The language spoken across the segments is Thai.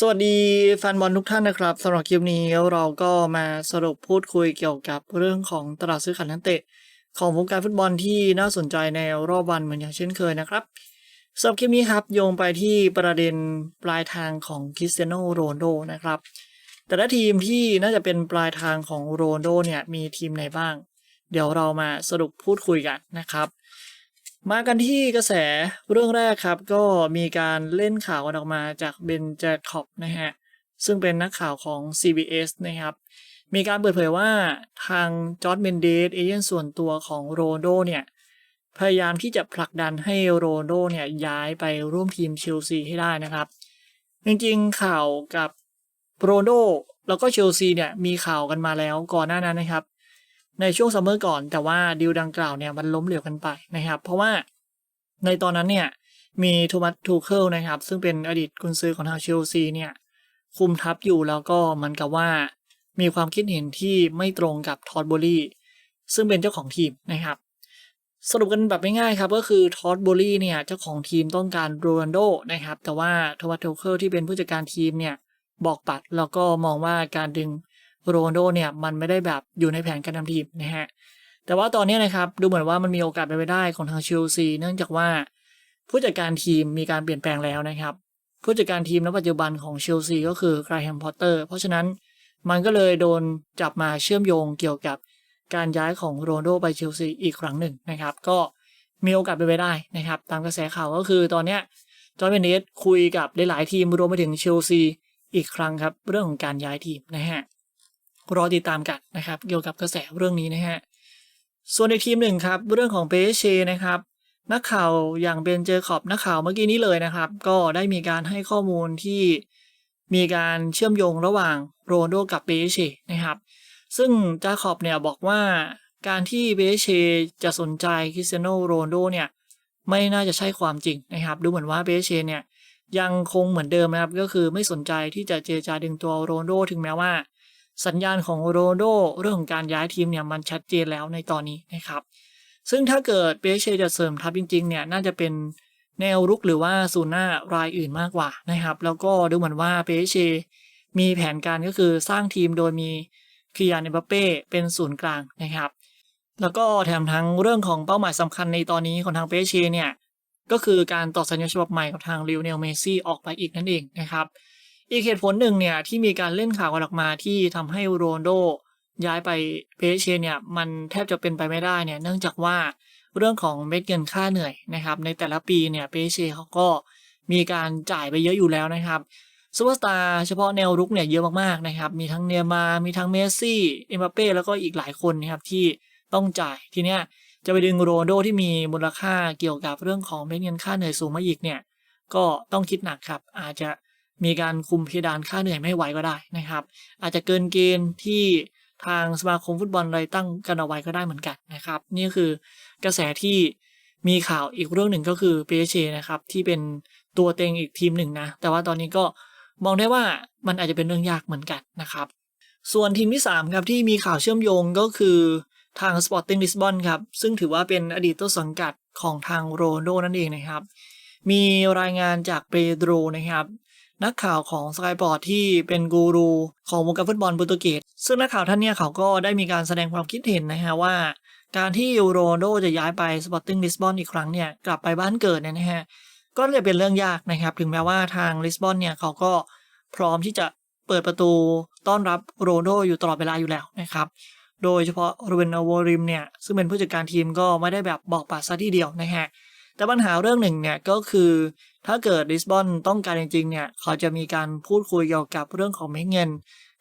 สวัสดีแฟนบอลทุกท่านนะครับสำหรับคลิปนี้เราก็มาสรุปพูดคุยเกี่ยวกับเรื่องของตลาดซื้อขายนักเตะ ของวงการฟุตบอลที่น่าสนใจในรอบวันเหมือนอย่างเช่นเคยนะครับสำหรับคลิปนี้ครับโยงไปที่ประเด็นปลายทางของคริสเตียโนโรนโดนะครับ แต่ละทีมที่น่าจะเป็นปลายทางของโรนโดเนี่ยมีทีมไหนบ้าง เดี๋ยวเรามาสรุปพูดคุยกันนะครับ มากันที่กระแสเรื่องแรกครับ ก็มีการเล่นข่าวกันออกมาจากเบนแจคอบนะฮะซึ่งเป็นนักข่าวของ CBS นะครับ มีการเปิดเผยว่าทางจอร์ดเมนเดสเอเจนต์ส่วนตัวของโรนโดเนี่ย พยายามที่จะผลักดันให้โรนโดเนี่ยย้ายไปร่วมทีมเชลซีให้ได้นะครับ จริงๆข่าวกับโรนโดแล้วก็เชลซีเนี่ยมีข่าวกันมาแล้วก่อนหน้านั้นนะครับ ในช่วงซัมเมอร์ก่อน แต่ว่าดีลดังกล่าวเนี่ยมันล้มเหลวกันไปนะครับ เพราะว่าในตอนนั้นเนี่ยมีโทมัสทูเคิลนะครับ ซึ่งเป็นอดีตกุนซือของทางเชลซีเนี่ยคุมทัพอยู่แล้วก็มันกับว่ามีความคิดเห็นที่ไม่ตรงกับทอดโบลี่ซึ่งเป็นเจ้าของทีมนะครับ สรุปกันแบบง่ายๆครับ ก็คือทอดโบลี่เนี่ยเจ้าของทีมต้องการโรนัลโดนะครับ แต่ว่าโทมัสทูเคิลที่เป็นผู้จัดการทีมเนี่ยบอกปัดแล้วก็มองว่าการดึง โรนโดเนี่ยมันไม่ได้แบบอยู่ในแผนการทำทีมนะฮะแต่ว่าตอนนี้นะครับดูเหมือนว่ามันมีโอกาสเป็นไปได้ของทางเชลซีเนื่องจากว่าผู้จัดการทีมมีการเปลี่ยนแปลงแล้วนะครับ ผู้จัดการทีมณปัจจุบันของเชลซีก็คือไกรแฮมพอตเตอร์เพราะฉะนั้นมันก็เลยโดนจับมาเชื่อมโยงเกี่ยวกับการย้ายของโรนโดไปเชลซีอีกครั้งหนึ่งนะครับ ก็มีโอกาสเป็นไปได้นะครับ ตามกระแสข่าวก็คือตอนนี้จอร์แดนเนสคุยกับหลายๆทีมรวมไปถึงเชลซีอีกครั้งครับ เรื่องของการย้ายทีมนะฮะ รอติดตามกันนะครับ เกี่ยวกับกระแสเรื่องนี้นะฮะส่วนในทีมหนึ่งครับ เรื่องของเปเชนะครับนักข่าวอย่างเบนเจอร์ขอบนักข่าวเมื่อกี้นี้เลยนะครับ ก็ได้มีการให้ข้อมูลที่มีการเชื่อมโยงระหว่างโรนโดกับเปเชนะครับ ซึ่งจาขอบเนี่ยบอกว่าการที่เปเชจะสนใจคริสเตียโนโรนโดเนี่ยไม่น่าจะใช่ความจริงนะครับ ดูเหมือนว่าเปเชเนี่ยยังคงเหมือนเดิมนะครับ ก็คือไม่สนใจที่จะเจรจาดึงตัวโรนโดถึงแม้ว่า สัญญาณของโรโดเรื่องของการย้ายทีมเนี่ยมันชัดเจนแล้วในตอนนี้นะครับ ซึ่งถ้าเกิดเปเชจะเสริมทัพจริงๆเนี่ยน่าจะเป็นแนวรุกหรือว่าศูนย์หน้ารายอื่นมากกว่านะครับ แล้วก็ดูเหมือนว่าเปเชมีแผนการก็คือสร้างทีมโดยมีคิยานเอมบัปเป้เป็นศูนย์กลางนะครับ แล้วก็แถมทั้งเรื่องของเป้าหมายสำคัญในตอนนี้ของทางเปเชเนี่ยก็คือการต่อสัญญาฉบับใหม่กับทางลิวเนลเมซี่ออกไปอีกนั่นเองนะครับ อีกเหตุผลหนึ่งเนี่ยที่มีการเล่นข่าวกันออกมาที่ทำให้โรนโดย้ายไปเพเชเนี่ยมันแทบจะเป็นไปไม่ได้เนี่ยเนื่องจากว่าเรื่องของเม็ดเงินค่าเหนื่อยนะครับในแต่ละปีเนี่ยเพเชเขาก็มีการจ่ายไปเยอะอยู่แล้วนะครับซูเปอร์สตาร์เฉพาะแนวรุกเนี่ยเยอะมากๆนะครับมีทั้งเนมา มีทั้งเมสซี่ เอ็มบัปเป้แล้วก็อีกหลายคนนะครับที่ต้องจ่ายทีเนี้ยจะไปดึงโรนโดที่มีมูลค่าเกี่ยวกับเรื่องของเม็ดเงินค่าเหนื่อยสูงมาอีกเนี่ยก็ต้องคิดหนักครับอาจจะ มีการคุมเพดานค่าเหนื่อยไม่ไหวก็ได้นะครับ อาจจะเกินเกณฑ์ที่ทางสมาคมฟุตบอลเลยตั้งกันเอาไว้ก็ได้เหมือนกันนะครับ นี่คือกระแสที่มีข่าวอีกเรื่องหนึ่งก็คือเปเชนะครับที่เป็นตัวเต็งอีกทีมหนึ่งนะ แต่ว่าตอนนี้ก็มองได้ว่ามันอาจจะเป็นเรื่องยากเหมือนกันนะครับ ส่วนทีมที่3ครับที่มีข่าวเชื่อมโยงก็คือทาง Sporting Lisbon ครับ ซึ่งถือว่าเป็นอดีตต้นสังกัดของทางโรนโดนั่นเองนะครับ มีรายงานจากเปโดรนะครับ นักข่าวของสกายบอร์ดที่เป็นกูรูของวงการฟุตบอลโปรตุเกสซึ่งนักข่าวท่านเนี้ยเขาก็ได้มีการแสดงความคิดเห็นนะฮะว่า การที่โรนโดจะย้ายไปสปอร์ติ้งลิสบอนอีกครั้งเนี่ยกลับไปบ้านเกิดเนี่ยนะฮะก็จะเป็นเรื่องยากนะครับ ถึงแม้ว่าทางลิสบอนเนี่ยเขาก็พร้อมที่จะเปิดประตูต้อนรับโรนโดอยู่ตลอดเวลาอยู่แล้วนะครับโดยเฉพาะโรเบนอโวริมเนี่ยซึ่งเป็นผู้จัดการทีมก็ไม่ได้แบบบอกปัดซะทีเดียวนะฮะ แต่ปัญหาเรื่องหนึ่งเนี่ยก็คือ ถ้าเกิดลิสบอนต้องการจริงๆเนี่ยเขาจะมีการพูดคุยเกี่ยวกับเรื่องของเม็ดเงิน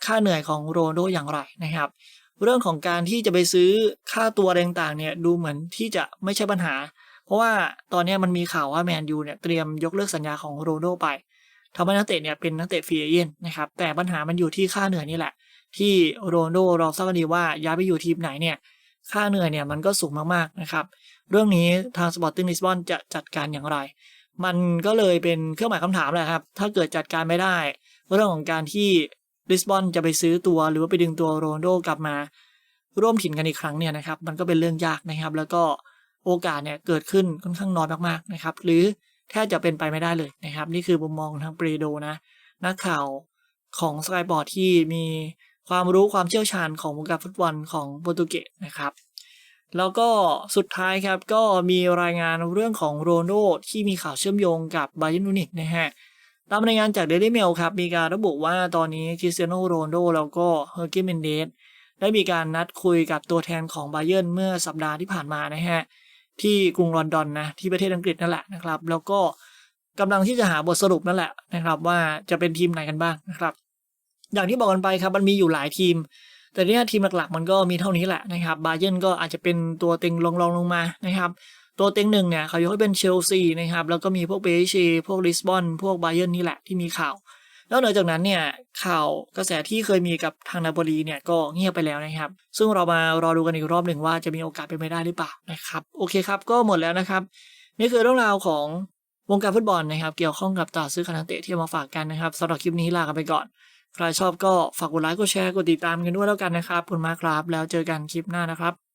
ค่าเหนื่อยของโรนโดอย่างไรนะครับ เรื่องของการที่จะไปซื้อค่าตัวต่างๆเนี่ยดูเหมือนที่จะไม่ใช่ปัญหา เพราะว่าตอนนี้มันมีข่าวว่าแมนยูเนี่ยเตรียมยกเลิกสัญญาของโรนโดไปทำให้นักเตะเนี่ยเป็นนักเตะฟรีเอเจนต์นะครับแต่ปัญหามันอยู่ที่ค่าเหนื่อยนี่แหละ ที่โรนโดเราทราบกันดีว่าย้ายไปอยู่ทีมไหนเนี่ยค่าเหนื่อยเนี่ยมันก็สูงมากๆนะครับ เรื่องนี้ทาง Sporting Lisbon จะจัดการอย่างไร มันก็เลยเป็นเครื่องหมายคำถามแหละครับ ถ้าเกิดจัดการไม่ได้ เรื่องของการที่ลิสบอนจะไปซื้อตัวหรือว่าไปดึงตัวโรนโดกลับมา ร่วมถิ่นกันอีกครั้งเนี่ยนะครับ มันก็เป็นเรื่องยากนะครับ แล้วก็โอกาสเนี่ยเกิดขึ้นค่อนข้างน้อยมากๆนะครับ หรือแทบจะเป็นไปไม่ได้เลยนะครับ นี่คือมุมมองทางเปรโดนะนักข่าวของสกายบอร์ดที่มีความรู้ความเชี่ยวชาญของวงการฟุตบอลของโปรตุเกสนะครับ แล้วก็สุดท้ายครับก็มีรายงานเรื่องของโรนลโดที่มีข่าวเชื่อมโยงกับไบเ e น r n มิวนิกนะฮะตามรายงานจากเดลิเมลครับมีการระบุว่าตอนนี้คริสเตียโนโรนลโดแล้วก็เฮอร์เกเมนเดสได้มีการนัดคุยกับตัวแทนของไบเ e นเมื่อสัปดาห์ที่ผ่านมานะฮะที่กรุงลอนดอนนะที่ประเทศอังกฤษนั่นแหละนะครับ แล้วก็กำลังที่จะหาบทสรุปนั่นแหละนะครับ ว่าจะเป็นทีมไหนกันบ้างนะครับ อย่างที่บอกกันไปครับมันมีอยู่หลายทีม แต่เนี่ยทีมหลักๆ มันก็มีเท่านี้แหละนะครับบาเยนก็อาจจะเป็นตัวเต็งรองๆลงมานะครับ ตัวเต็งหนึ่งเนี่ยเขายกให้เป็นเชลซีนะครับ แล้วก็มีพวกเบย์ชีพวกลิสบอนพวกบาเยนนี่แหละที่มีข่าว แล้วเหนือจากนั้นเนี่ยข่าวกระแสที่เคยมีกับทางนาโปลีเนี่ยก็เงียบไปแล้วนะครับ ซึ่งเรามารอดูกันอีกรอบหนึ่งว่าจะมีโอกาสเป็นไปได้หรือเปล่านะครับโอเคครับก็หมดแล้วนะครับนี่คือเรื่องราวของวงการฟุตบอลนะครับ เกี่ยวข้องกับตลาดซื้อขายนักเตะที่มาฝากกันนะครับสำหรับคลิปนี้ลากันไปก่อน ใครชอบก็ฝากกดไลค์กดแชร์กดติดตามกันด้วยแล้วกันนะครับขอบคุณมากครับ แล้วเจอกันคลิปหน้านะครับ